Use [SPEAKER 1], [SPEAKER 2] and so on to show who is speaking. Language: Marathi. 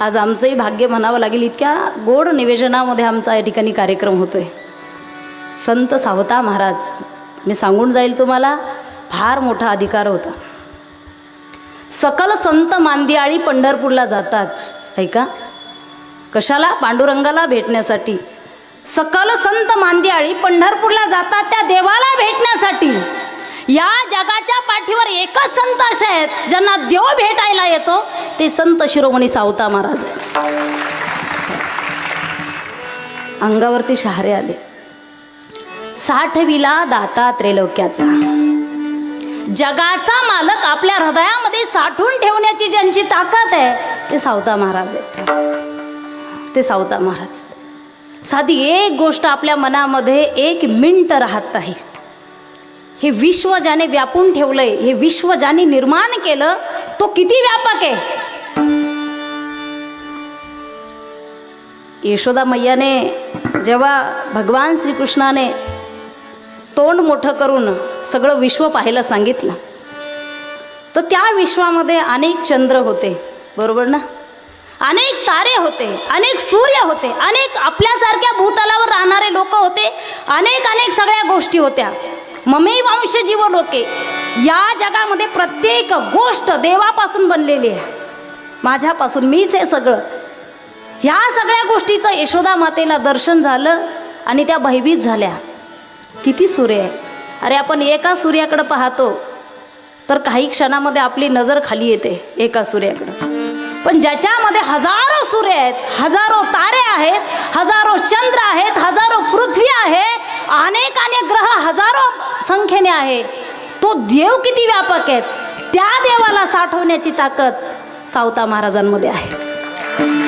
[SPEAKER 1] आज आमचंही भाग्य म्हणावं लागेल इतक्या गोड निवेदनामध्ये आमचा या ठिकाणी कार्यक्रम होतोय. संत सावता महाराज मी सांगून जाईल तुम्हाला फार मोठा अधिकार होता. सकल संत मांदियाळी पंढरपूरला जातात. ऐका कशाला? पांडुरंगाला भेटण्यासाठी. सकल संत मांदियाळी पंढरपूरला जातात त्या देवाला भेटण्यासाठी. या संत असे आहेत ज्यांना देव भेटायला येतो ते संत शिरोमणी सावता महाराज अंगावरती शहारे आले. साठविला दाता त्रैलोक्याचा. जगाचा मालक आपल्या हृदयामध्ये साठवून ठेवण्याची ज्यांची ताकद आहे ते सावता महाराज आहेत. ते सावता महाराज साधी एक गोष्ट आपल्या मनामध्ये एक मिनिट राहत नाही हे विश्व ज्याने व्यापून ठेवलंय हे विश्व ज्याने निर्माण केलं तो किती व्यापक आहे? यशोदा मैयाने जेव्हा भगवान श्रीकृष्णाने तोंड मोठं करून सगळं विश्व पाहायला सांगितलं तर त्या विश्वामध्ये अनेक चंद्र होते बरोबर ना? अनेक तारे होते अनेक सूर्य होते अनेक आपल्यासारख्या भूतलावर राहणारे लोक होते अनेक अनेक सगळ्या गोष्टी होत्या. ममे वंश जीव लोके. या जगामध्ये प्रत्येक गोष्ट देवापासून बनलेली आहे. माझ्यापासून मीच हे सगळं. ह्या सगळ्या गोष्टीचं यशोदा मातेला दर्शन झालं आणि त्या भयभीत झाल्या. किती सूर्य आहे. अरे आपण एका सूर्याकडं पाहतो तर काही क्षणामध्ये आपली नजर खाली येते एका सूर्याकडं. पण ज्याच्यामध्ये हजारो सूर्य आहेत हजारो तारे आहेत हजारो चंद्र आहेत हजारो पृथ्वी आहेत संख्येने आहे. तो देव किती व्यापक आहेत त्या देवाला साठवण्याची ताकद सावता महाराजांमध्ये आहे.